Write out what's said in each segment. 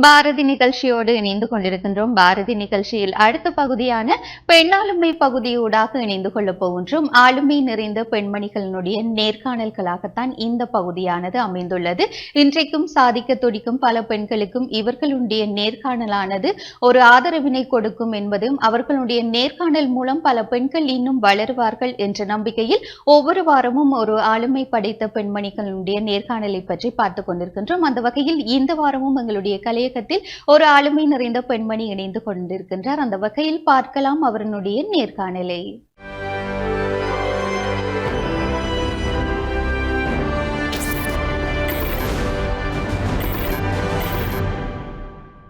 பாரதி நிகழ்ச்சியோடு இணைந்து கொண்டிருக்கின்றோம். பாரதி நிகழ்ச்சியில் அடுத்த பகுதியான பெண்ணாளுமை பகுதியூடாக இணைந்து கொள்ளப் போகின்றோம். ஆளுமை நிறைந்த பெண்மணிகளினுடைய நேர்காணல்களாகத்தான் இந்த பகுதியானது அமைந்துள்ளது. இன்றைக்கும் சாதிக்க துடிக்கும் பல பெண்களுக்கும் இவர்களுடைய நேர்காணலானது ஒரு ஆதரவினை கொடுக்கும் என்பதும் அவர்களுடைய நேர்காணல் மூலம் பல பெண்கள் இன்னும் வளருவார்கள் என்ற நம்பிக்கையில் ஒவ்வொரு வாரமும் ஒரு ஆளுமை படைத்த பெண்மணிகளுடைய நேர்காணலை பற்றி பார்த்துக் கொண்டிருக்கின்றோம். அந்த வகையில் இந்த வாரமும் எங்களுடைய தலையகத்தில் ஒரு ஆளுமை நிறைந்த பெண்மணி இணைந்து கொண்டிருக்கின்றார். அந்த வகையில் பார்க்கலாம் அவருடைய நேர்காணலை.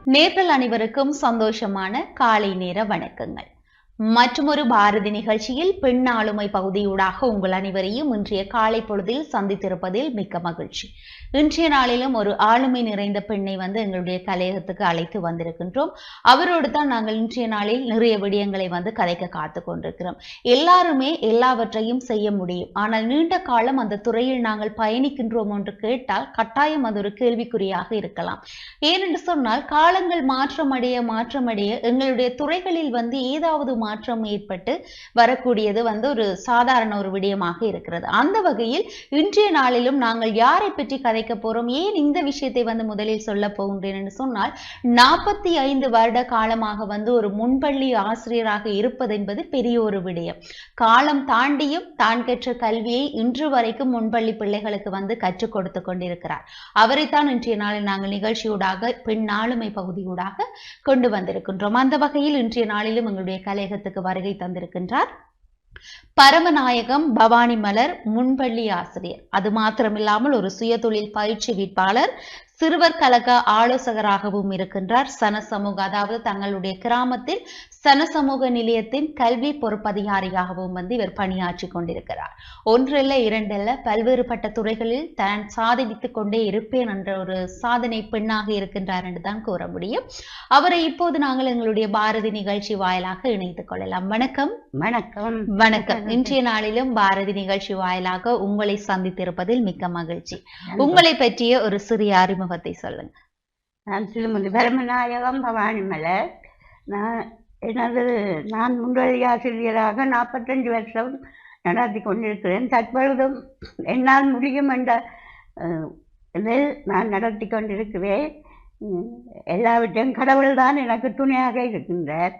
நேர்கள் அனைவருக்கும் சந்தோஷமான காலை நேர வணக்கங்கள். மற்றொரு பாரதி நிகழ்ச்சியில் பெண் ஆளுமை பகுதியூடாக உங்கள் அனைவரையும் இன்றைய காலை பொழுதில் சந்தித்திருப்பதில் மிக்க மகிழ்ச்சி. இன்றைய நாளிலும் ஒரு ஆளுமை நிறைந்த பெண்ணை வந்து எங்களுடைய கலையகத்துக்கு அழைத்து வந்திருக்கின்றோம். அவரோடு தான் நாங்கள் இன்றைய நாளில் நிறைய விடயங்களை வந்து கதைக்க காத்து கொண்டிருக்கிறோம். எல்லாருமே எல்லாவற்றையும் செய்ய முடியும். ஆனால் நீண்ட காலம் அந்த துறையில் நாங்கள் பயணிக்கின்றோம் என்று கேட்டால் கட்டாயம் அது ஒரு கேள்விக்குறியாக இருக்கலாம். ஏனென்று சொன்னால் காலங்கள் மாற்றமடைய மாற்றமடைய எங்களுடைய துறைகளில் வந்து ஏதாவது மாற்றம் ஏற்பட்டு வரக்கூடியது வந்து ஒரு சாதாரண ஒரு விடயமாக இருக்கிறது. அந்த வகையில் இன்றைய நாளிலும் நாங்கள் யாரை பற்றி கதைக்க போறோம்? ஏன் இந்த விஷயத்தை வந்து முதலில் சொல்ல போகின்றேன் என்று சொன்னால் நாற்பத்தி ஐந்து வருட காலமாக வந்து ஒரு முன்பள்ளி ஆசிரியராக இருப்பது என்பது பெரிய ஒரு விடயம். காலம் தாண்டியும் தான் கற்ற கல்வியை இன்று வரைக்கும் முன்பள்ளி பிள்ளைகளுக்கு வந்து கற்றுக் கொடுத்து கொண்டிருக்கிறார். அவரைத்தான் இன்றைய நாளில் நாங்கள் நிகழ்ச்சியூடாக பெண் ஆளுமை பகுதியூடாக கொண்டு வந்திருக்கின்றோம். அந்த வகையில் இன்றைய நாளிலும் எங்களுடைய கலைகள் கலையகத்துக்கு வருகை தந்திருக்கின்றார். பரமநாயகம் பவானி மலர் முன்பள்ளி ஆசிரியர். அது மாத்திரமில்லாமல் ஒரு சுயதொழில் பயிற்சிவிப்பாளர் சிறுவர் கழக ஆலோசகராகவும் இருக்கின்றார். சன சமூக அதாவது தங்களுடைய கிராமத்தில் சமூக நிலையத்தின் கல்வி பொறுப்பதிகாரியாகவும் வந்து இவர் பணியாற்றி கொண்டிருக்கிறார். ஒன்றல்ல இரண்டல்ல பல்வேறுபட்ட துறைகளில் தான் சாதித்துக் கொண்டே இருப்பேன் என்ற ஒரு சாதனை பெண்ணாக இருக்கின்றார் என்று தான் கூற முடியும். அவரை இப்போது நாங்கள் எங்களுடைய பாரதி நிகழ்ச்சி வாயிலாக இணைத்துக் கொள்ளலாம். வணக்கம். வணக்கம். வணக்கம். இன்றைய நாளிலும் பாரதி நிகழ்ச்சி வாயிலாக உங்களை சந்தித்திருப்பதில் மிக்க மகிழ்ச்சி. உங்களை பற்றிய ஒரு சிறிய அறிமுகத்தை சொல்லுங்க. நான் திருமதி பரமநாயகம் பவானி மலர். நான் எனது நான் முன்வழி ஆசிரியராக நாற்பத்தஞ்சு வருஷம் நடத்தி கொண்டிருக்கிறேன். தற்பொழுதும் என்னால் முடியும் என்ற இதில் நான் நடத்தி கொண்டிருக்கிறேன். எல்லாவற்றையும் கடவுள்தான் எனக்கு துணையாக இருக்கின்றார்.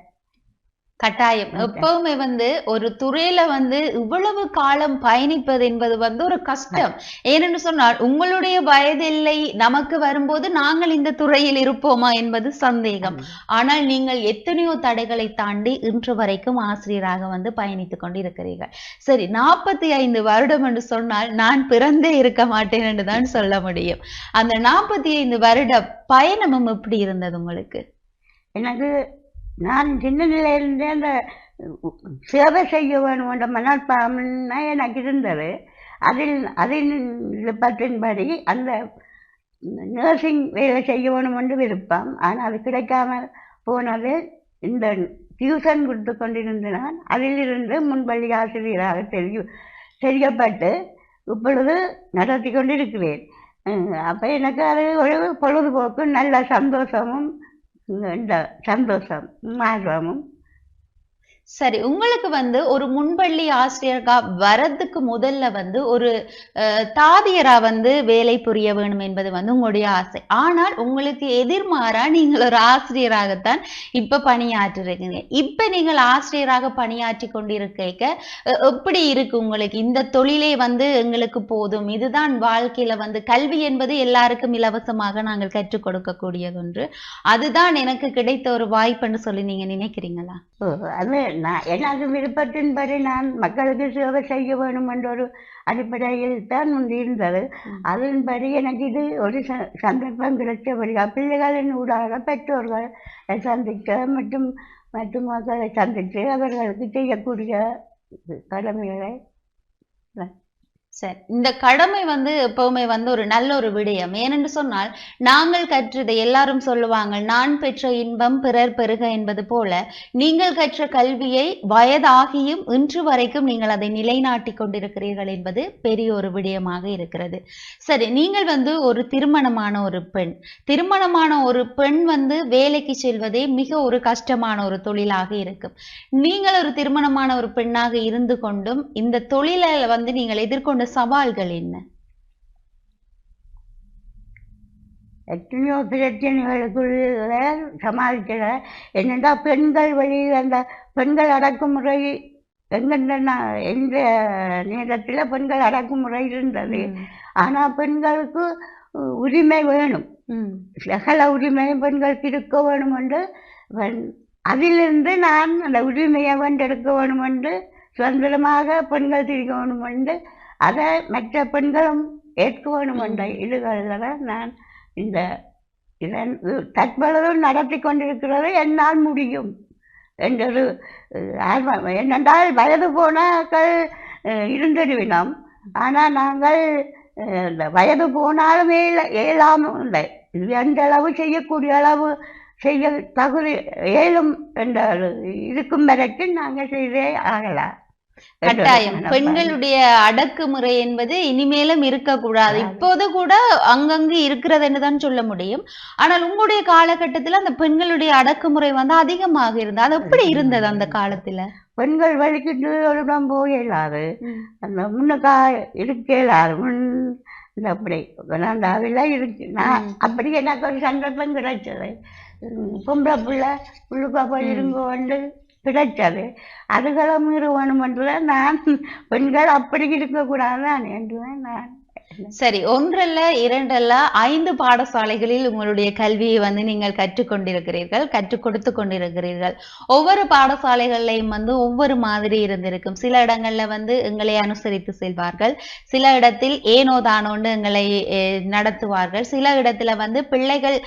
கட்டாயம். எப்பவுமே வந்து ஒரு துறையில வந்து இவ்வளவு காலம் பயணிப்பது என்பது வந்து ஒரு கஷ்டம். ஏனென்று சொன்னால் உங்களுடைய வயதில்லை நமக்கு வரும்போது நாங்கள் இந்த துறையில் இருப்போமா என்பது சந்தேகம். ஆனால் நீங்கள் எத்தனையோ தடைகளை தாண்டி இன்று வரைக்கும் ஆசிரியராக வந்து பயணித்துக் கொண்டு இருக்கிறீர்கள் சரி நாற்பத்தி ஐந்து வருடம் என்று சொன்னால் நான் பிறந்தே இருக்க மாட்டேன் என்று தான் சொல்ல முடியும். அந்த நாற்பத்தி ஐந்து வருட பயணமும் எப்படி இருந்தது உங்களுக்கு? எனக்கு நான் சின்ன நிலையிலிருந்தே அந்த சேவை செய்ய வேணும் என்ற மனப்பான்மை எனக்கு இருந்தது. அதில் அதில் பற்றின்படி அந்த நர்சிங் வேலை செய்ய வேணும் என்று விருப்பம். ஆனால் அது கிடைக்காமல் போனது இந்த டியூஷன் கொடுத்து கொண்டிருந்த நான் அதிலிருந்து முன்பள்ளி ஆசிரியராக தெரிய தெரியப்பட்டு இப்பொழுது நடத்தி கொண்டிருக்கிறேன். அப்போ எனக்கு அது ஒரு பொழுதுபோக்கு நல்ல சந்தோஷமும் சந்தோஷம் மாற்றமும் சரி உங்களுக்கு வந்து ஒரு முன்பள்ளி ஆசிரியர்களா வரதுக்கு முதல்ல வந்து ஒரு தாதியரா வந்து வேலை புரிய வேணும் என்பது வந்து உங்களுடைய ஆசை. ஆனால் உங்களுக்கு எதிர்மாறா நீங்கள் ஒரு ஆசிரியராகத்தான் இப்ப பணியாற்றிருக்கீங்க. இப்ப நீங்கள் ஆசிரியராக பணியாற்றி கொண்டிருக்க எப்படி இருக்கு உங்களுக்கு? இந்த தொழிலே வந்து எங்களுக்கு போதும். இதுதான் வாழ்க்கையில வந்து கல்வி என்பது எல்லாருக்கும் இலவசமாக நாங்கள் கற்றுக் கொடுக்கக்கூடியது ஒன்று அதுதான் எனக்கு கிடைத்த ஒரு வாய்ப்புன்னு சொல்லி நீங்க நினைக்கிறீங்களா? அது நான் எனது விருப்பத்தின்படி நான் மக்களுக்கு சேவை செய்ய வேணும் என்ற ஒரு அடிப்படையில் தான் இருந்தது. அதன்படி எனக்கு இது ஒரு ச- சந்தர்ப்பம் கிடைச்சபடியா பிள்ளைகளின் ஊடாக பெற்றோர்கள் சந்திக்க மற்றும் மற்றும் மக்களை சந்தித்து அவர்களுக்கு செய்யக்கூடிய கடமைகளை சரி. இந்த கடமை வந்து எப்பவுமே வந்து ஒரு நல்ல ஒரு விடயம். ஏனென்று சொன்னால் நாங்கள் கற்றதை எல்லாரும் சொல்லுவாங்க நான் பெற்ற இன்பம் பிறர் பெருக என்பது போல நீங்கள் கற்ற கல்வியை வயதாகியும் இன்று வரைக்கும் நீங்கள் அதை நிலைநாட்டி கொண்டிருக்கிறீர்கள் என்பது பெரிய ஒரு விடயமாக இருக்கிறது. சரி நீங்கள் வந்து ஒரு திருமணமான ஒரு பெண். திருமணமான ஒரு பெண் வந்து வேலைக்கு செல்வதே மிக ஒரு கஷ்டமான ஒரு தொழிலாக இருக்கும். நீங்கள் ஒரு திருமணமான ஒரு பெண்ணாக இருந்து கொண்டும் இந்த தொழிலை வந்து நீங்கள் எதிர்கொண்டு சவால்கள் என்ன? எத்தனையோ பிரச்சனைகளுக்குள்ள சமாளிக்கிற என்னடா பெண்கள் வழியில் அந்த பெண்கள் அடக்குமுறை எங்கெந்த நா- எந்த நேரத்தில் பெண்கள் அடக்குமுறை இருந்தது. ஆனால் பெண்களுக்கு உரிமை வேணும். சகல உரிமையும் பெண்களுக்கு இருக்க வேணும் என்று அதிலிருந்து நான் அந்த உரிமையை வென்றெடுக்க வேணும் என்று சுதந்திரமாக பெண்கள் திரிக்க வேணும் என்று அதை மற்ற பெண்களும் ஏற்க வேணும் என்ற இதுகளில் நான் இந்த இதன் தற்பொழுது நடத்தி கொண்டிருக்கிறது என்னால் முடியும் என்றொரு ஆர்வம். என்னென்றால் வயது போனாக்கள் அஹ், இருந்திருவினோம் ஆனால் நாங்கள் இந்த வயது போனாலும் ஏல இயலாமல் இல்லை. இது எந்த அளவு செய்யக்கூடிய அளவு செய்ய தகுதி ஏழும் என்ற இருக்கும் வரைக்கும் நாங்கள் செய்தே ஆகலாம். கட்டாயம். பெண்களுடைய அடக்குமுறை என்பது இனிமேலும் இருக்கக்கூடாது. கூடாது. இப்போது கூட அங்கங்கு இருக்கிறதுன்னு தான் சொல்ல முடியும். ஆனால் உங்களுடைய காலகட்டத்துல அந்த பெண்களுடைய அடக்குமுறை வந்து அதிகமாக இருந்தது. அது எப்படி இருந்தது அந்த காலத்துல? பெண்கள் வலிக்கிட்டு ஒரு இடம் போக இயலாது அந்த முன்னுக்கா இருக்க இயலாது முன் இந்த அப்படி வேண்டாவில்லை இருக்கு. நான். அப்படி எனக்கு ஒரு சந்தர்ப்பம் கிடைச்சது. பொம்பளை பிள்ளை உள்ளுக்கா போய். இருங்க வந்து கிடைச்சது அதுகளை மீற வேணுமென்றத நான். பெண்கள் அப்படி இருக்கக்கூடாதான் என்று நான். சரி ஒன்றல்ல இரண்டல்ல ஐந்து பாடசாலைகளில் உங்களுடைய கல்வியை வந்து நீங்கள் கற்றுக்கொண்டிருக்கிறீர்கள் கற்றுக் கொடுத்து கொண்டிருக்கிறீர்கள். ஒவ்வொரு பாடசாலைகள்லையும் வந்து ஒவ்வொரு மாதிரி இருந்திருக்கும். சில இடங்கள்ல வந்து எங்களை அனுசரித்து செல்வார்கள். சில இடத்தில் ஏனோ தானோன்னு எங்களை நடத்துவார்கள். சில இடத்துல வந்து பிள்ளைகள்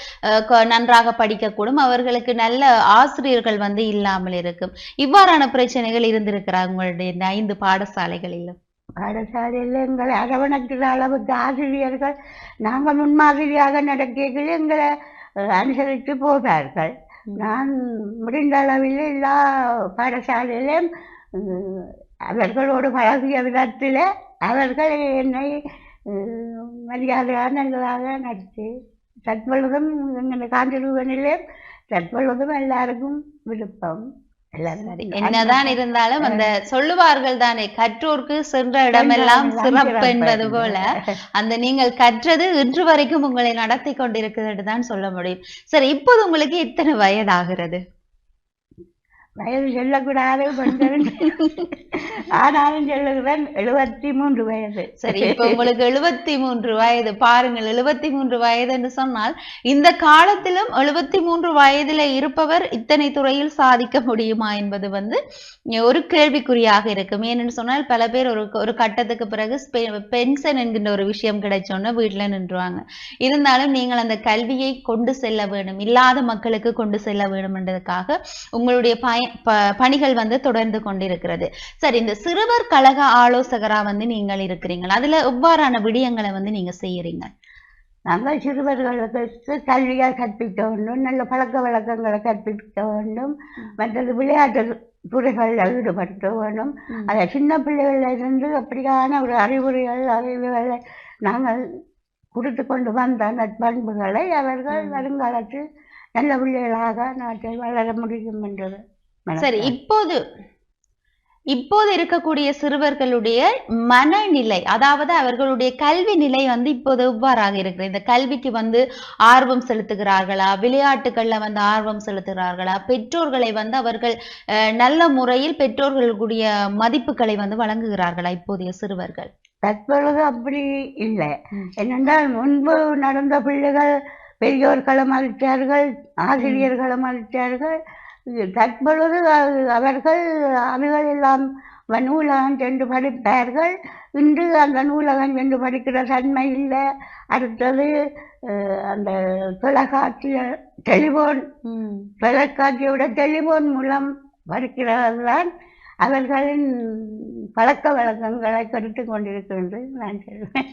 நன்றாக படிக்கக்கூடும். அவர்களுக்கு நல்ல ஆசிரியர்கள் வந்து இல்லாமல் இருக்கும். இவ்வாறான பிரச்சனைகள் இருந்திருக்கிறார் உங்களுடைய இந்த ஐந்து பாடசாலைகளிலும்? பாடசாலையில் எங்களை அரவணைக்கிற அளவுக்கு ஆசிரியர்கள் நாங்கள் முன்மாதிரியாக நடக்கையில் எங்களை அனுசரித்து போவார்கள். நான் முடிந்த அளவில் எல்லா பாடசாலையிலும் அவர்களோடு பழகிய விதத்தில் அவர்கள் என்னை நல்லதாக நடத்தி தற்பொழுதும் எங்கள் காஞ்சிருவனிலே தற்பொழுதும் எல்லாருக்கும் விருப்பம் என்னதான் இருந்தாலும் அந்த சொல்லுவார்கள் தானே கற்றோர்க்கு சென்ற இடமெல்லாம் எல்லாம் சிறப்பு என்பது போல அந்த நீங்கள் கற்றது இன்று வரைக்கும் உங்களை நடத்தி கொண்டிருக்கிறது தான் சொல்ல முடியும். சரி இப்போது உங்களுக்கு எத்தனை வயதாகிறது? வயது சொல்லக்கூடாது பெண்கள் ஆனாலும் சொல்லுகிறேன் எழுபத்தி மூன்று வயது. சரி இப்ப உங்களுக்கு எழுபத்தி மூன்று வயது. பாருங்கள் எழுபத்தி மூன்று வயது என்று சொன்னால் இந்த காலத்திலும் எழுபத்தி மூன்று வயதுல இருப்பவர் இத்தனை துறையில் சாதிக்க முடியுமா என்பது வந்து ஒரு கேள்விக்குறியாக இருக்கும். ஏனென்று சொன்னால் பல பேர் ஒரு ஒரு கட்டத்துக்கு பிறகு பென்ஷன் என்கின்ற ஒரு விஷயம் கிடைச்சோன்னா வீட்டுல நின்றுவாங்க. இருந்தாலும் நீங்கள் அந்த கல்வியை கொண்டு செல்ல வேண்டும் இல்லாத மக்களுக்கு கொண்டு செல்ல வேண்டும் என்றதுக்காக உங்களுடைய பய பணிகள் வந்து தொடர்ந்து கொண்டிருக்கிறது. சரி இந்த சிறுவர் கழக ஆலோசகரா வந்து நீங்கள் இருக்கிறீங்க அதுல எவ்வாறான விடயங்களை வந்து நீங்க செய்யறீங்க? நாங்கள் சிறுவர்களுக்கு கல்வியை கற்பிக்க வேண்டும் நல்ல பழக்க வழக்கங்களை கற்பிக்க வேண்டும் மற்றது விளையாட்டு துறைகளில் ஈடுபடுத்த வேண்டும். அதை சின்ன பிள்ளைகள்ல இருந்து அப்படியான ஒரு அறிவுரைகள் அறிவுகளை நாங்கள் கொடுத்து கொண்டு வந்த நற்பண்புகளை அவர்கள். வருங்காலத்தில் நல்ல பிள்ளைகளாக நாட்டை வளர முடியும் என்றது. சரி இப்போது இப்போது இருக்கக்கூடிய சிறுவர்களுடைய மனநிலை அதாவது அவர்களுடைய கல்வி நிலை வந்து இப்போது எவ்வாறாக இருக்கிறது? இந்த கல்விக்கு வந்து ஆர்வம் செலுத்துகிறார்களா? விளையாட்டுகள்ல வந்து ஆர்வம் செலுத்துகிறார்களா? பெற்றோர்களை வந்து அவர்கள் அஹ், நல்ல முறையில் பெற்றோர்களுடைய மதிப்புகளை வந்து வழங்குகிறார்களா இப்போதைய சிறுவர்கள்? தற்பொழுது அப்படி இல்லை. என்னென்றால் முன்பு நடந்த பிள்ளைகள் பெரியோர்களும் அளித்தார்கள் ஆசிரியர்களும் அளித்தார்கள் இது தற்பொழுது அவர்கள் அவைகள் எல்லாம் நூலகம் சென்று படித்தார்கள். இன்று அந்த நூலகம் சென்று படிக்கிற தன்மை இல்லை. அடுத்தது அந்த தொலைக்காட்சிய டெலிஃபோன் தொலைக்காட்சியோட டெலிஃபோன் மூலம் படிக்கிறது தான் அவர்களின் பழக்க வழக்கங்களை கருத்து கொண்டிருக்கிறது நான் சொல்வேன்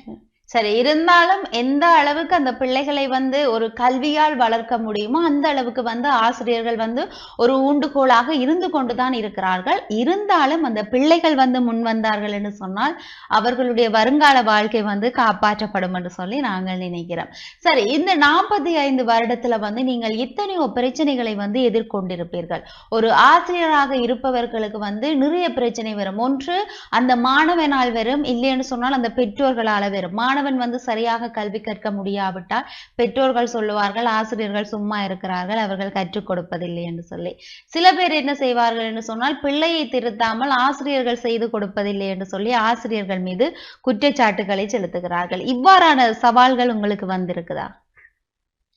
சரி இருந்தாலும் எந்த அளவுக்கு அந்த பிள்ளைகளை வந்து ஒரு கல்வியால் வளர்க்க முடியுமோ அந்த அளவுக்கு வந்து ஆசிரியர்கள் வந்து ஒரு ஊண்டுகோலாக இருந்து கொண்டுதான் இருக்கிறார்கள். இருந்தாலும் அந்த பிள்ளைகள் வந்து முன் வந்தார்கள் என்று சொன்னால் அவர்களுடைய வருங்கால வாழ்க்கை வந்து காப்பாற்றப்படும் என்று சொல்லி நாங்கள் நினைக்கிறோம். சரி இந்த நாற்பத்தி ஐந்து வருடத்துல வந்து நீங்கள் எத்தனையோ பிரச்சனைகளை வந்து எதிர்கொண்டிருப்பீர்கள். ஒரு ஆசிரியராக இருப்பவர்களுக்கு வந்து நிறைய பிரச்சனை வரும். ஒன்று அந்த மாணவனால் வரும் இல்லைன்னு சொன்னால் அந்த பெற்றோர்களால் வரும். மாணவன் வந்து சரியாக கல்வி கற்க முடியாவிட்டால் பெற்றோர்கள் சொல்லுவார்கள் ஆசிரியர்கள் சும்மா இருக்கிறார்கள் அவர்கள் கற்றுக் கொடுப்பதில்லை என்று சொல்லி. சில பேர் என்ன செய்வார்கள் என்று சொன்னால் பிள்ளையை திருத்தாமல் ஆசிரியர்கள் செய்து கொடுப்பதில்லை என்று சொல்லி ஆசிரியர்கள் மீது குற்றச்சாட்டுகளை செலுத்துகிறார்கள். இவ்வாறான சவால்கள் உங்களுக்கு வந்திருக்குதா?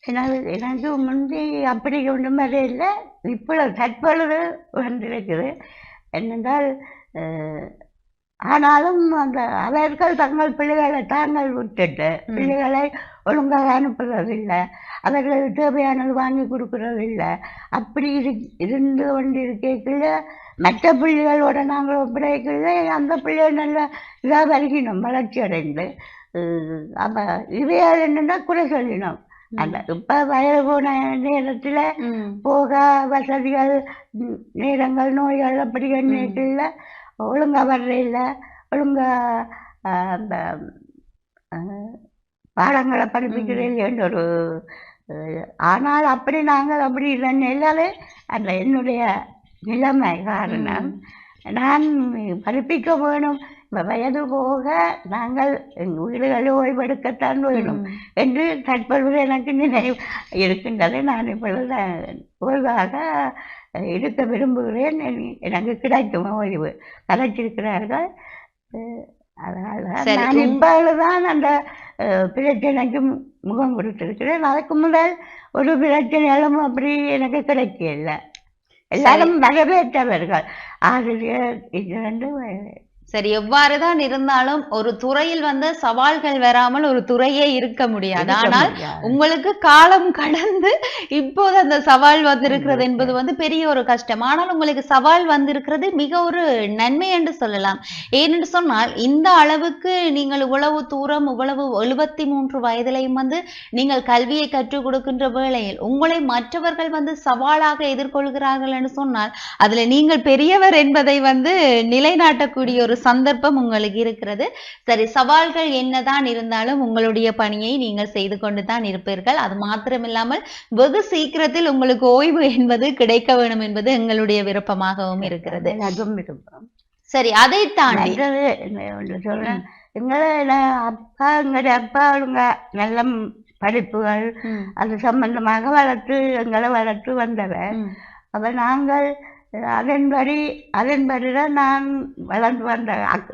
எனக்கு எனக்கு முந்தி அப்படி ஒன்றும் இல்லை. இப்பொழுது தற்பொழுது வந்திருக்குது. என்னென்றால் ஆனாலும் அந்த அவர்கள் தங்கள் பிள்ளைகளை தாங்கள் விட்டுட்டு. பிள்ளைகளை ஒழுங்காக அனுப்புறதில்லை. அவர்களுக்கு தேவையானது வாங்கி கொடுக்கறதில்லை. அப்படி இரு இருந்து கொண்டு இருக்கைக்குள்ள மற்ற பிள்ளைகளோட நாங்கள் ஒப்படைக்கல அந்த பிள்ளைகள் நல்ல இதாக வருகினோம் வளர்ச்சி அடைந்து அப்போ இவையால் என்னென்னா குறை சொல்லினோம். அந்த இப்போ வயது போன நேரத்தில். போக வசதிகள் நேரங்கள் நோய்கள் அப்படி எண்ணிக்கல ஒழுங்கா வர்றதில்ல ஒழுங்கா ஆ, அந்த ஆ, பாடங்களை படிப்பிக்கிறேன் ஒரு அஹ், ஆனால் அப்படி நாங்கள் அப்படி இல்லைன்னாலே அந்த என்னுடைய நிலைமை காரணம். நான் படிப்பிக்க வேணும். வயது போக நாங்கள் எங்கள் வீடுகளில் ஓய்வெடுக்கத்தான் வேணும். என்று தற்பொழுது எனக்கு நினைவு இருக்கின்றது நான் இப்பொழுது ஓய்வாக இருக்க விரும்புகிறேன் என்- எனக்கு கிடைக்கும் ஓய்வு. கலைச்சிருக்கிறார்கள். நான் இப்பொழுதுதான் அந்த அஹ், பிரச்சனைக்கு முகம் கொடுத்திருக்கிறேன். அதுக்கு முதல் ஒரு பிரச்சனைகளும் அப்படி எனக்கு கிடைக்கல எல்லாரும் வரவேற்றவர்கள். ஆசிரியர் இது வந்து சரி எவ்வாறுதான் இருந்தாலும் ஒரு துறையில் வந்து சவால்கள் வராமல் ஒரு துறையே இருக்க முடியாது ஆனால். உங்களுக்கு காலம் கடந்து இப்போது அந்த சவால் வந்திருக்கிறது. என்பது வந்து பெரிய ஒரு கஷ்டம் ஆனால் உங்களுக்கு சவால் வந்திருக்கிறது மிக ஒரு நன்மை என்று சொல்லலாம் ஏனென்று சொன்னால் இந்த அளவுக்கு நீங்கள் இவ்வளவு தூரம் இவ்வளவு எழுபத்தி மூன்று வயதிலையும் வந்து நீங்கள் கல்வியை கற்றுக் கொடுக்கின்ற வேளையில் உங்களை மற்றவர்கள் வந்து சவாலாக எதிர்கொள்கிறார்கள் என்று சொன்னால் அதுல நீங்கள் பெரியவர் என்பதை வந்து நிலைநாட்டக்கூடிய ஒரு சந்தர்ப்பம் உங்களுக்கு இருக்கிறது. சரி சவால்கள் என்னதான் இருந்தாலும் உங்களுடைய பணியை நீங்கள் செய்து கொண்டு தான் இருப்பீர்கள். அது மாத்திரமில்லாமல் வெகு சீக்கிரத்தில் உங்களுக்கு ஓய்வு என்பது கிடைக்க வேண்டும் என்பது எங்களுடைய விருப்பமாகவும் இருக்கிறது. விருப்பம். சரி அதை தாண்டி சொல்றேன்? எங்களை நான் அப்பா எங்களுடைய அப்பா அவங்க நல்ல படிப்புகள் அது சம்பந்தமாக வளர்த்து எங்களை வளர்த்து வந்தவர். அப்ப நாங்கள் அதன்படி அதன்படி தான் நான் வளர்ந்து வந்த அக்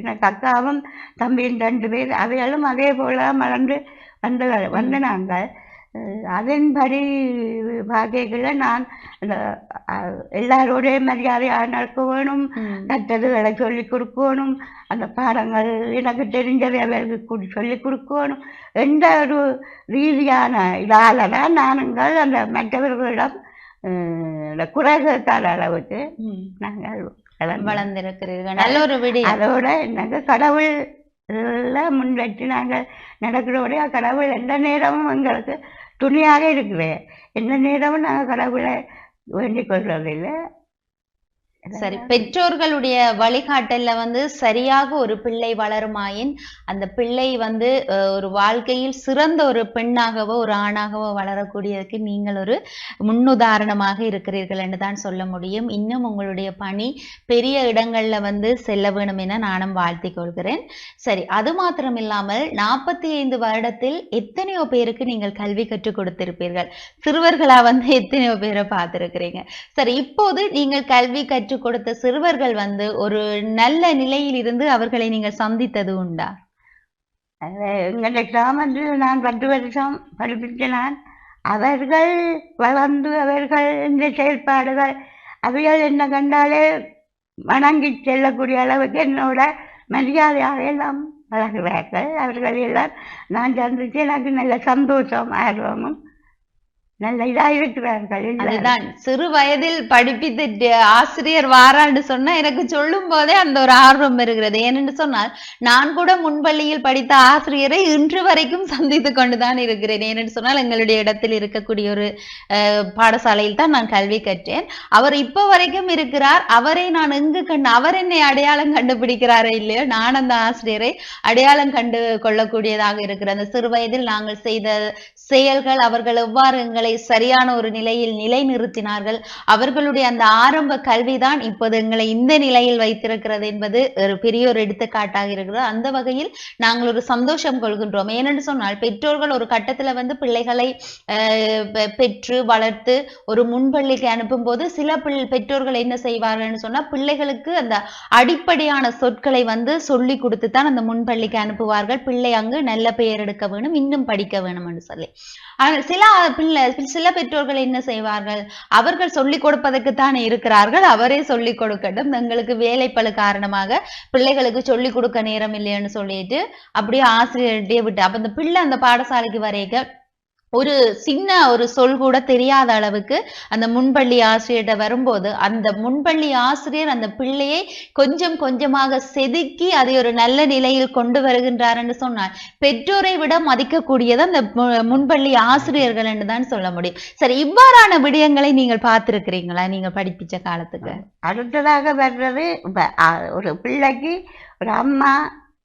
எனக்கு அக்காவும் தம்பியும் ரெண்டு பேர் அவைகளும் அதே போல வளர்ந்து வந்த வந்த நாங்கள் அதன்படி பார்க்கல நான் அந்த எல்லாரோடைய மரியாதையாக நடக்க வேணும். கற்றதுகளை சொல்லி கொடுக்கணும் அந்த பாடங்கள் எனக்கு தெரிஞ்சதை அவர்களுக்கு சொல்லி கொடுக்கணும் எந்த ஒரு ரீதியான இதால தான் நானுங்கள் அந்த மற்றவர்களிடம் அஹ், இந்த குறை கேட்காத அளவுக்கு. நாங்கள். வளர்ந்திருக்கிறீர்கள். நல்ல ஒரு விடயம் அதோட நாங்கள் கடவுள் எல்லாம் முன் வச்சு நாங்கள் நடக்கிறோடைய கடவுள் எந்த நேரமும் எங்களுக்கு துணையாக இருக்குது எந்த நேரமும் நாங்கள் கடவுளை வேண்டிக் கொள்றதில்லை சரி பெற்றோர்களுடைய வழிகாட்டல்ல வந்து சரியாக ஒரு பிள்ளை வளருமாயின் அந்த பிள்ளை வந்து ஒரு வாழ்க்கையில் சிறந்த ஒரு பெண்ணாகவோ ஒரு ஆணாகவோ வளரக்கூடியதுக்கு நீங்கள் ஒரு முன்னுதாரணமாக இருக்கிறீர்கள் என்று தான் சொல்ல முடியும். இன்னும் உங்களுடைய பணி பெரிய இடங்கள்ல வந்து செல்ல வேணும் என நானும் வாழ்த்திக் கொள்கிறேன். சரி அது மாத்திரம் இல்லாமல் நாற்பத்தி ஐந்து வருடத்தில் எத்தனையோ பேருக்கு நீங்கள் கல்வி கற்றுக் கொடுத்திருப்பீர்கள். சிறுவர்களா வந்து எத்தனையோ பேரை பார்த்திருக்கிறீங்க. சரி இப்போது நீங்கள் கல்வி கற்றுக் கொடுத்த சிறுவர்கள் வந்து ஒரு நல்ல நிலையில் இருந்து அவர்களை நீங்கள் சந்தித்தது உண்டா? எங்களுடைய கிராமத்தில் நான் பத்து வருஷம் படிப்பித்த அவர்கள் வளர்ந்து அவர்கள் இந்த செயல்பாடுகள் அவைகள் என்ன கண்டாலே வணங்கி செல்லக்கூடிய அளவுக்கு என்னோட மரியாதையாக எல்லாம் வளர்கிறார்கள். அவர்கள் எல்லாம் நான் சந்தித்து எனக்கு நல்ல சந்தோஷம் ஆர்வமும் நல்ல இதா இருக்கிறார்கள் அதுதான். சிறு வயதில் படிப்பித்து ஆசிரியர் வாரான்னு சொன்னா எனக்கு சொல்லும் போதே அந்த ஒரு ஆர்வம் இருக்கிறது. ஏனென்று சொன்னால் நான் கூட முன்பள்ளியில் படித்த ஆசிரியரை இன்று வரைக்கும் சந்தித்து கொண்டுதான் இருக்கிறேன். ஏனென்று சொன்னால் எங்களுடைய இடத்தில் இருக்கக்கூடிய ஒரு அஹ், பாடசாலையில் தான் நான் கல்வி கற்றேன். அவர் இப்போ வரைக்கும் இருக்கிறார். அவரை நான் எங்கு கண்டு அவர் என்னை அடையாளம் கண்டுபிடிக்கிறாரே இல்லையோ நான் அந்த ஆசிரியரை அடையாளம் கண்டு கொள்ளக்கூடியதாக இருக்கிற அந்த சிறு வயதில் நாங்கள் செய்த செயல்கள் அவர்கள் எவ்வாறு எங்களை சரியான ஒரு நிலையில் நிலைநிறுத்தினார்கள் அவர்களுடைய அந்த ஆரம்ப கல்விதான் இப்போது எங்களை இந்த நிலையில் வைத்திருக்கிறது என்பது ஒரு பெரிய ஒரு எடுத்துக்காட்டாக இருக்கிறது. அந்த வகையில் நாங்கள் ஒரு சந்தோஷம் கொள்கின்றோம். ஏனென்று சொன்னால் பெற்றோர்கள் ஒரு கட்டத்துல வந்து பிள்ளைகளை அஹ், பெற்று வளர்த்து ஒரு முன்பள்ளிக்கு அனுப்பும் போது சில பிள் பெற்றோர்கள் என்ன செய்வார்கள்னு சொன்னா பிள்ளைகளுக்கு அந்த அடிப்படையான சொற்களை வந்து சொல்லி கொடுத்து தான் அந்த முன்பள்ளிக்கு அனுப்புவார்கள். பிள்ளை அங்கு நல்ல பெயர் எடுக்க வேணும் இன்னும் படிக்க வேணும் என்று சொல்லி. சில பிள்ளை சில பெற்றோர்கள் என்ன செய்வார்கள்? அவர்கள் சொல்லிக் கொடுப்பதற்கு தானே இருக்கிறார்கள். அவரே சொல்லிக் கொடுக்கட்டும். தங்களுக்கு பல காரணமாக பிள்ளைகளுக்கு சொல்லிக் கொடுக்க நேரம் இல்லைன்னு சொல்லிட்டு அப்படியே ஆசிரியர்கிட்டயே விட்டு அப்ப அந்த பிள்ளை அந்த பாடசாலைக்கு வரைக்க ஒரு சின்ன ஒரு சொல் கூட தெரியாத அளவுக்கு அந்த முன்பள்ளி ஆசிரியர்கிட்ட வரும்போது அந்த முன்பள்ளி ஆசிரியர் அந்த பிள்ளையை கொஞ்சம் கொஞ்சமாக செதுக்கி அதை ஒரு நல்ல நிலையில் கொண்டு வருகின்றார் என்று சொன்னால் பெற்றோரை விட மதிக்கக்கூடியது அந்த மு- முன்பள்ளி ஆசிரியர்கள் என்று தான் சொல்ல முடியும். சரி இவ்வாறான விடயங்களை நீங்கள் பார்த்திருக்கிறீங்களா? நீங்க படிப்பிச்ச காலத்துக்கு? அடுத்ததாக வர்றது ஒரு பிள்ளைக்கு ஒரு அம்மா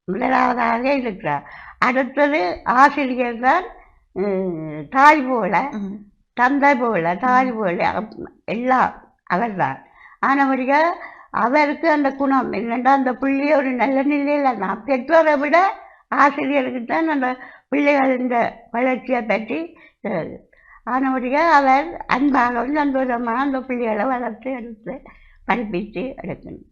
முதலாவதாக இருக்கிறார். அடுத்தது ஆசிரியர் தான் தாய் போல. தந்தை போல தாய் போல எல்லாம் அவர்தான். ஆனபடியா அவருக்கு அந்த குணம். என்னென்னா அந்த பிள்ளைய ஒரு நல்ல நிலையில் நான் பெற்றோரை விட ஆசிரியருக்கு தான் அந்த பிள்ளைகள் இந்த வளர்ச்சியை பற்றி ஆனபடியா அவர் அன்பாகவும் சந்தோஷமாக அந்த பிள்ளைகளை வளர்த்து எடுத்து படிப்பித்து எடுக்கணும்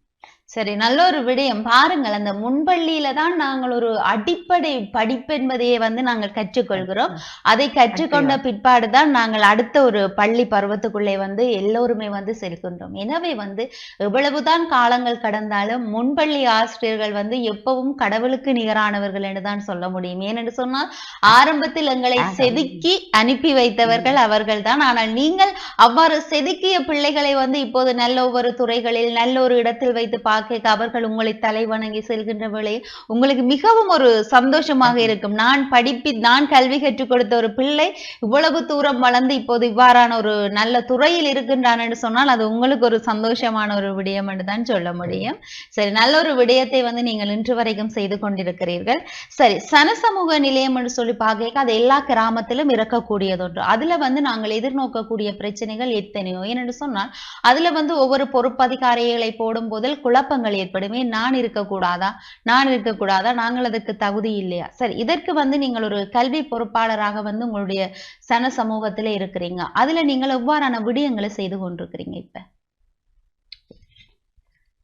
சரி நல்ல ஒரு விடயம். பாருங்கள் அந்த முன்பள்ளியில தான் நாங்கள் ஒரு அடிப்படை படிப்பு என்பதையே வந்து நாங்கள் கற்றுக்கொள்கிறோம். அதை கற்றுக்கொண்ட பிற்பாடு தான் நாங்கள் அடுத்த ஒரு பள்ளி பருவத்துக்குள்ளே வந்து எல்லோருமே வந்து செல்கின்றோம். எனவே வந்து எவ்வளவுதான் காலங்கள் கடந்தாலும் முன்பள்ளி ஆசிரியர்கள் வந்து எப்பவும் கடவுளுக்கு நிகரானவர்கள் என்று தான் சொல்ல முடியும். ஏனென்று சொன்னால் ஆரம்பத்தில் எங்களை. செதுக்கி அனுப்பி வைத்தவர்கள் அவர்கள் தான். ஆனால் நீங்கள் அவ்வாறு செதுக்கிய பிள்ளைகளை வந்து இப்போது நல்ல ஒவ்வொரு துறைகளில் நல்ல ஒரு இடத்தில் வைத்து பார்க்க அவர்கள் உங்களை தலை வணங்கி செல்கின்ற வேளையில் உங்களுக்கு மிகவும் ஒரு சந்தோஷமாக இருக்கும். நான் படிப்பி நான் கல்வி கற்றுக் கொடுத்த ஒரு பிள்ளை இவ்வளவு தூரம் வளர்ந்து இப்போது இவ்வாறான ஒரு நல்ல துறையில் இருக்கின்றான் என்று சொன்னால் அது உங்களுக்கு ஒரு சந்தோஷமான ஒரு விடயம் என்று தான் சொல்ல முடியும். சரி நல்ல ஒரு விடயத்தை வந்து நீங்கள் இன்று வரைக்கும் செய்து கொண்டிருக்கிறீர்கள். சரி சனசமூக நிலையம் என்று சொல்லி பார்க்க அது எல்லா கிராமத்திலும் இருக்கக்கூடியது ஒன்று அதுல வந்து நாங்கள் எதிர்நோக்கக்கூடிய பிரச்சனைகள் எத்தனையோ. ஏனென்று சொன்னால் அதுல வந்து ஒவ்வொரு பொறுப்பதிகாரிகளை போடும் போதில் குழப்பங்கள் ஏற்படுமே நான் இருக்கக்கூடாதா? நான் இருக்கக்கூடாதா? நாங்கள் அதுக்கு தகுதி இல்லையா? சரி இதற்கு வந்து நீங்கள் ஒரு கல்வி பொறுப்பாளராக வந்து உங்களுடைய சன சமூகத்துல இருக்கிறீங்க. அதுல நீங்கள் எவ்வாறான விடயங்களை செய்து கொண்டிருக்கிறீங்க இப்ப?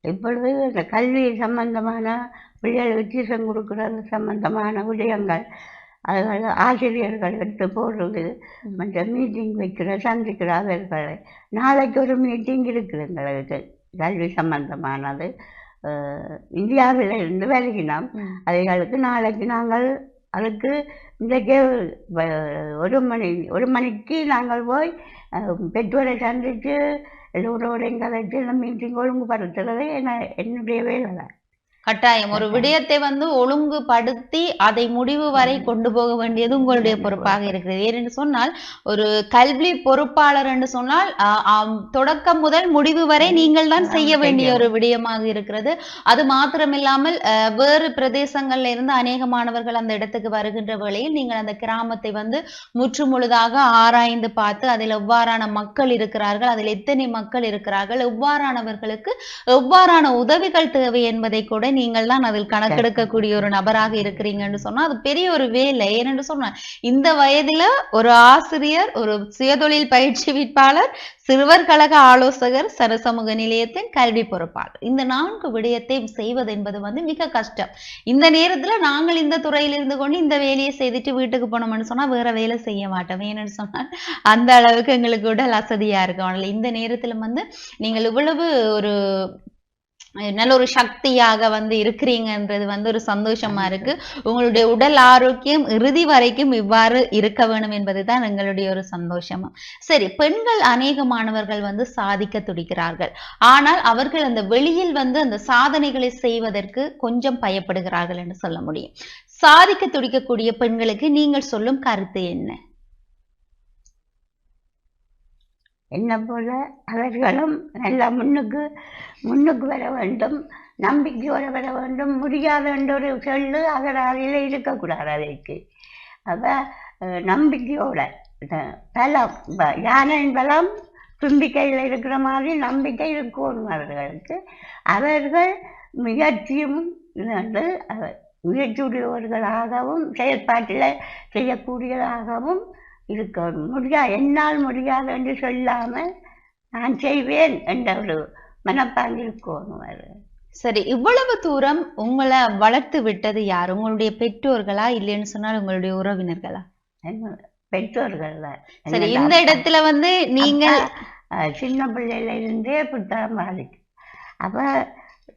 இப்பொழுது இந்த கல்வி சம்பந்தமான பிள்ளைகளுக்கு டியூஷன் கொடுக்குறது சம்பந்தமான விடயங்கள். அதுகள் ஆசிரியர்கள் எடுத்து போடுறது மற்ற மீட்டிங் வைக்கிற சந்திக்கிற அவர்களை. நாளைக்கு ஒரு மீட்டிங் இருக்குது எங்களுக்கு கல்வி சம்பந்தமானது. இந்தியாவில் இருந்து வருகினோம் அவைகளுக்கு நாளைக்கு நாங்கள் அதுக்கு இன்றைக்கே ஒரு மணி ஒரு மணிக்கு நாங்கள் போய் பெற்றோரை சந்தித்து எல்லோரோடையும் கதைச்சு இந்த மீட்டிங் ஒழுங்குபடுத்துறது என்ன என்னுடைய வேலை தான் கட்டாயம். ஒரு விடயத்தை வந்து ஒழுங்குபடுத்தி அதை முடிவு வரை கொண்டு போக வேண்டியது உங்களுடைய பொறுப்பாக இருக்கிறது. ஏனென்று சொன்னால் ஒரு கல்வி பொறுப்பாளர் என்று சொன்னால் தொடக்கம் முதல் முடிவு வரை நீங்கள் தான் செய்ய வேண்டிய ஒரு விடயமாக இருக்கிறது. அது மாத்திரமில்லாமல் வேறு பிரதேசங்கள்ல இருந்து அநேக மாணவர்கள் அந்த இடத்துக்கு வருகின்ற வேளையில் நீங்கள் அந்த கிராமத்தை வந்து முற்று முழுதாக ஆராய்ந்து பார்த்து அதில் எவ்வாறான மக்கள் இருக்கிறார்கள் அதில் எத்தனை மக்கள் இருக்கிறார்கள் எவ்வாறானவர்களுக்கு எவ்வாறான உதவிகள் தேவை என்பதை கூட நீங்கள் தான் அதில் கணக்கெடுக்கக்கூடிய ஒரு நபராக இருக்கிறீங்கன்னு சொன்னா அது பெரிய ஒரு வேலை. ஏனென்று சொன்னா இந்த வயதுல ஒரு ஆசிரியர் ஒரு சுயதொழில் பயிற்சிவிப்பாளர் சிறுவர் கழக ஆலோசகர் சரசமூக நிலையத்தின் கல்வி பொறுப்பாளர். இந்த நான்கு விடயத்தை செய்வது என்பது வந்து மிக கஷ்டம். இந்த நேரத்துல நாங்கள் இந்த துறையில் இருந்து கொண்டு இந்த வேலையை செய்துட்டு வீட்டுக்கு போனோம்னு சொன்னா வேற வேலை செய்ய மாட்டோம். ஏன்னு சொன்னால் அந்த அளவுக்கு எங்களுக்கு உடல் அசதியா இருக்கும். ஆனால் இந்த நேரத்துல வந்து நீங்கள் இவ்வளவு ஒரு நல்ல ஒரு சக்தியாக வந்து இருக்கிறீங்கன்றது வந்து ஒரு சந்தோஷமா இருக்கு. உங்களுடைய உடல் ஆரோக்கியம் இறுதி வரைக்கும் இவ்வாறு இருக்க வேணும் என்பதுதான் எங்களுடைய ஒரு சந்தோஷமா. சரி பெண்கள் அநேகமானவர்கள் வந்து சாதிக்க துடிக்கிறார்கள். ஆனால் அவர்கள் அந்த வெளியில் வந்து அந்த சாதனைகளை செய்வதற்கு கொஞ்சம் பயப்படுகிறார்கள் என்று சொல்ல முடியும். சாதிக்க துடிக்கக்கூடிய பெண்களுக்கு நீங்கள் சொல்லும் கருத்து என்ன? என்ன போல அவர்களும் நல்லா முன்னுக்கு முன்னுக்கு வர வேண்டும் நம்பிக்கையோடு வர வேண்டும் முடியாத என்ற ஒரு சொல்லு அகராதியில் இருக்கக்கூடாது அதைக்கு. அப்போ நம்பிக்கையோட பலம் யானையின் பலம் தும்பிக்கையில் இருக்கிற மாதிரி நம்பிக்கை இருக்கணும் அவர்களுக்கு. அவர்கள் முயற்சியும் வந்து முயற்சியுடையவர்களாகவும் செயற்பாட்டில் செய்யக்கூடியதாகவும் இருக்கணும். முடியா என்னால் முடியாது என்று சொல்லாமல் நான் செய்வேன் என்ற ஒரு மனப்பாங்கு இருக்கணும் அது. சரி இவ்வளவு தூரம் உங்களை வளர்த்து விட்டது யார்? உங்களுடைய பெற்றோர்களா? இல்லைன்னு சொன்னால் உங்களுடைய உறவினர்களா? பெற்றோர்கள் சரி இந்த இடத்துல வந்து நீங்கள் அஹ், சின்ன பிள்ளையில இருந்தே புத்தகம் பாதிக்கும் அப்போ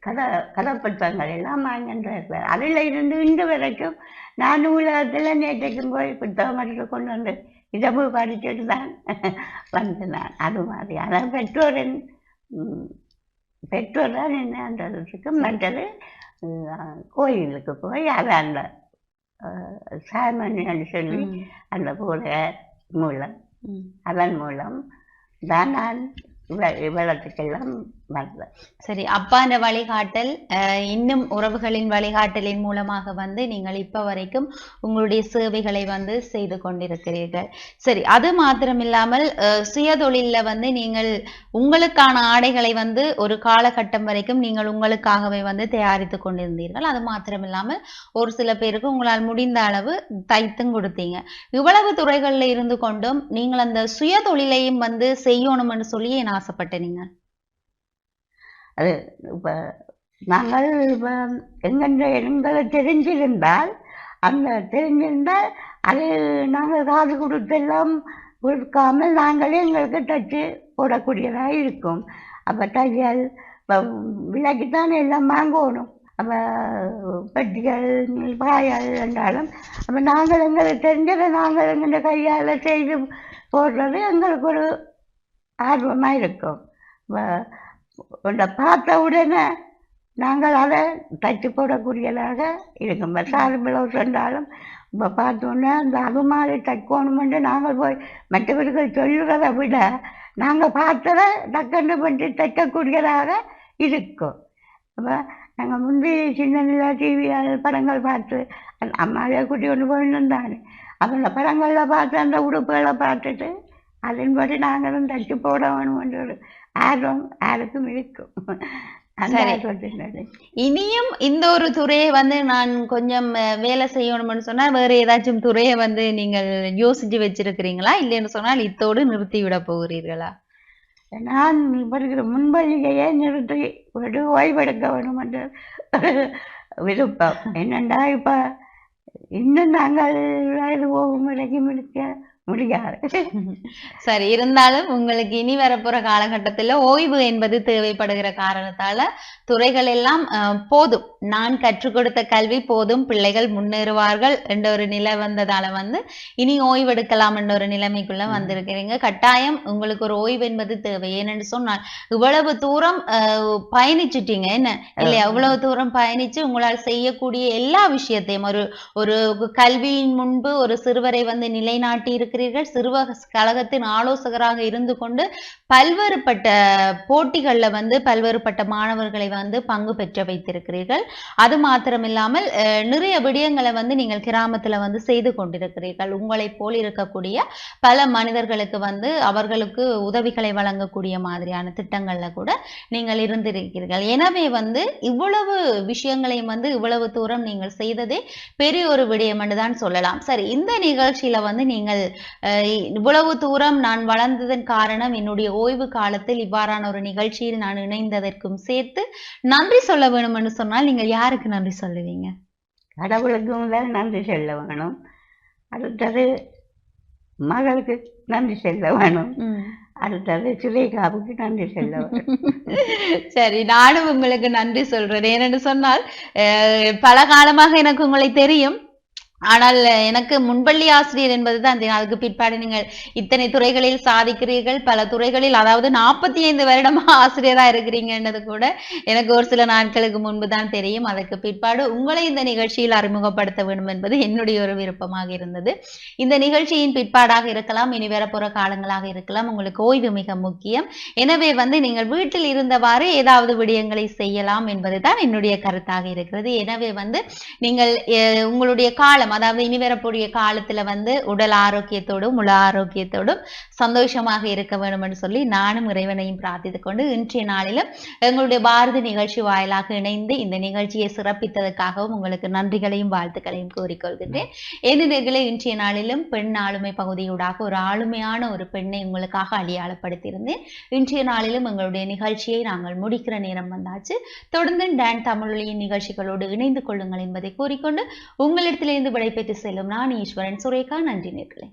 கதை கதை புத்தகங்கள் எல்லாம் வாங்கின்றார் அதில் இருந்து இன்று வரைக்கும் நான் நூலகத்தில் நேற்றைக்கும் போய் புத்தகம் எடுத்து கொண்டு வந்து இரவு படிச்சுட்டு தான் வந்து நான் அது மாதிரி. அதான் பெற்றோரின் பெற்றோர் தான் என்னன்றதுக்கு மற்றது கோயிலுக்கு போய் அதை அந்த சாமன் சொல்லி அந்த போல மூலம். அதன் மூலம் தான் நான் இவ- இவ்வளத்துக்கெல்லாம் வந்தேன் சரி அப்பாண்ட வழிகாட்டல் அஹ், இன்னும் உறவுகளின் வழிகாட்டலின் மூலமாக வந்து நீங்கள் இப்ப வரைக்கும் உங்களுடைய சேவைகளை வந்து செய்து கொண்டிருக்கிறீர்கள். சரி அது மாத்திரமில்லாமல் சுயதொழில சுயதொழில்ல வந்து நீங்கள் உங்களுக்கான ஆடைகளை வந்து ஒரு காலகட்டம் வரைக்கும் நீங்கள் உங்களுக்காகவே வந்து தயாரித்து கொண்டிருந்தீர்கள். அது மாத்திரமில்லாமல் ஒரு சில பேருக்கு உங்களால் முடிந்த அளவு தைத்தும் கொடுத்தீங்க. இவ்வளவு துறைகளில் இருந்து கொண்டும் நீங்கள் அந்த சுயதொழிலையும் வந்து செய்யணும்னு சொல்லி ஏன் ஆசைப்பட்ட நீங்க. அது இப்போ நாங்கள் இப்போ எங்கெந்த எங்களை தெரிஞ்சிருந்தால் அந்த தெரிஞ்சிருந்தால் அது நாங்கள் காது கொடுத்தெல்லாம் கொடுக்காமல் நாங்களே எங்களுக்கு தச்சு போடக்கூடியதாக இருக்கும். அப்போ தையல் இப்போ விலைக்கு தான் எல்லாம் வாங்கணும். அப்போ பெட்டிகள் பாயல் என்றாலும் அப்போ நாங்கள் எங்களுக்கு தெரிஞ்சதை நாங்கள் எங்கள் கையால் செய்து போடுறது எங்களுக்கு ஒரு ஆர்வமாக இருக்கும். இப்போ உன்னை பார்த்த உடனே நாங்கள் அதை தச்சு போடக்கூடியதாக இருக்கும். சாறு பிளவுஸ் என்றாலும் இப்போ பார்த்தோன்னே அந்த அது மாதிரி தைக்கணுமென்று நாங்கள் போய் மற்றவர்கள் சொல்லுறதை விட நாங்கள் பார்த்ததை டக்குன்னு பண்ணி தைக்கக்கூடியதாக இருக்கும். அப்போ நாங்கள் முந்தி சின்ன நிலா டிவியால் படங்கள் பார்த்து அந்த அம்மாவே குட்டி கொண்டு போயிருந்தாங்க அந்த படங்களில் பார்த்து அந்த உடுப்புகளை பார்த்துட்டு அதன்படி நாங்களும் தச்சு போட வேணுமென்ற ஒரு ஆர்வம் யாருக்கும் இருக்கும். இனியும் இந்த ஒரு துறையை வந்து நான் கொஞ்சம் வேலை செய்யணும்னு சொன்னா வேற ஏதாச்சும் துறையை வந்து நீங்கள் யோசிச்சு வச்சிருக்கிறீங்களா? இல்லைன்னு சொன்னால் இத்தோடு நிறுத்தி விட போகிறீர்களா? நான் படிக்கிற முன்பள்ளிகையே நிறுத்தி ஒரு ஓய்வெடுக்க வேணும் என்ற விருப்பம். என்னண்டா இப்போ இன்னும் நாங்கள் வயது போகும் வரைக்கும் இருக்க முடியாது. சரி இருந்தாலும் உங்களுக்கு இனி வரப்போற காலகட்டத்துல ஓய்வு என்பது தேவைப்படுகிற காரணத்தால துறைகள் எல்லாம் போதும். நான் கற்றுக் கொடுத்த கல்வி போதும் பிள்ளைகள் முன்னேறுவார்கள் என்ற ஒரு நிலை வந்ததால வந்து இனி ஓய்வெடுக்கலாம் என்ற ஒரு நிலைமைக்குள்ள. வந்திருக்கிறீங்க. கட்டாயம் உங்களுக்கு ஒரு ஓய்வு என்பது தேவை. ஏனென்று சொன்னால் இவ்வளவு தூரம் பயணிச்சுட்டீங்க என்ன? இல்லையா. இவ்வளவு தூரம் பயணிச்சு உங்களால் செய்யக்கூடிய எல்லா விஷயத்தையும் ஒரு ஒரு கல்வியின் முன்பு ஒரு சிறுவரை வந்து நிலைநாட்டி இருக்கிறீர்கள் சிறுவ கழகத்தின் ஆலோசகராக இருந்து கொண்டு பல்வேறுபட்ட போட்டிகளில் வந்து பல்வேறுபட்ட மாணவர்களை வந்து பங்கு பெற்ற வைத்திருக்கிறீர்கள். அது மாத்திரமில்லாமல் நிறைய விடயங்களை வந்து நீங்கள் கிராமத்தில் வந்து செய்து கொண்டிருக்கிறீர்கள். உங்களைப் போல் இருக்கக்கூடிய பல மனிதர்களுக்கு வந்து அவர்களுக்கு உதவிகளை வழங்கக்கூடிய மாதிரியான திட்டங்களில் கூட நீங்கள் இருந்திருக்கிறீர்கள். எனவே வந்து இவ்வளவு விஷயங்களையும் வந்து இவ்வளவு தூரம் நீங்கள் செய்ததே பெரிய ஒரு விடயம் என்று தான் சொல்லலாம். சரி இந்த நிகழ்ச்சியில வந்து நீங்கள் இவ்வளவு தூரம் நான் வளர்ந்ததன் காரணம் என்னுடைய ஓய்வு காலத்தில் இவ்வாறான ஒரு நிகழ்ச்சியில் நான் இணைந்ததற்கும் சேர்த்து நன்றி சொல்ல வேணும் என்று சொன்னால் நீங்கள் யாருக்கு நன்றி சொல்லுவீங்க? கடவுளுக்கு முதல் நன்றி சொல்ல வேணும். அடுத்தது மகளுக்கு நன்றி சொல்ல வேணும். அடுத்தது சுலேகாவுக்கு நன்றி சொல்ல. சரி நானும் உங்களுக்கு நன்றி சொல்றேன். ஏனென்று சொன்னால் பல காலமாக எனக்கு உங்களை தெரியும். ஆனால் எனக்கு முன்பள்ளி ஆசிரியர் என்பதுதான் தெரியும். அதுக்கு பிற்பாடு நீங்கள் இத்தனை துறைகளில் சாதிக்கிறீர்கள். பல துறைகளில் அதாவது நாற்பத்தி ஐந்து வருடமா ஆசிரியரா இருக்கிறீங்கன்றது கூட எனக்கு ஒரு சில நாட்களுக்கு முன்பு தான் தெரியும். அதற்கு பிற்பாடு உங்களை இந்த நிகழ்ச்சியில் அறிமுகப்படுத்த வேண்டும் என்பது என்னுடைய ஒரு விருப்பமாக இருந்தது. இந்த நிகழ்ச்சியின் பிற்பாடாக இருக்கலாம் இனி வரப்போற காலங்களாக இருக்கலாம் உங்களுக்கு ஓய்வு மிக முக்கியம். எனவே வந்து நீங்கள் வீட்டில் இருந்தவாறு ஏதாவது விடயங்களை செய்யலாம் என்பதுதான் என்னுடைய கருத்தாக இருக்கிறது. எனவே வந்து நீங்கள் உங்களுடைய காலம் காலம் அதாவது இனி வரக்கூடிய காலத்துல வந்து உடல் ஆரோக்கியத்தோடும் உள ஆரோக்கியத்தோடும் சந்தோஷமாக இருக்க வேண்டும் என்று சொல்லி நானும் இறைவனையும் பிரார்த்தித்து கொண்டு இன்றைய நாளிலும் எங்களுடைய பாரதி நிகழ்ச்சி வாயிலாக இணைந்து இந்த நிகழ்ச்சியை சிறப்பித்ததற்காகவும் உங்களுக்கு நன்றிகளையும் வாழ்த்துக்களையும் கூறிக்கொள்கின்றேன். ஏனெனில் இன்றைய நாளிலும் பெண் ஆளுமை பகுதியூடாக ஒரு ஆளுமையான ஒரு பெண்ணை உங்களுக்காக அடையாளப்படுத்தியிருந்தேன். இன்றைய நாளிலும் எங்களுடைய நிகழ்ச்சியை நாங்கள் முடிக்கிற நேரம் வந்தாச்சு. தொடர்ந்து டான் தமிழொலியின் நிகழ்ச்சிகளோடு இணைந்து கொள்ளுங்கள் என்பதை கூறிக்கொண்டு உங்களிடத்திலிருந்து விடைபெற்று செல்லும் நான் ஈஸ்வரன். சுரேகா நன்றி நேர்களே.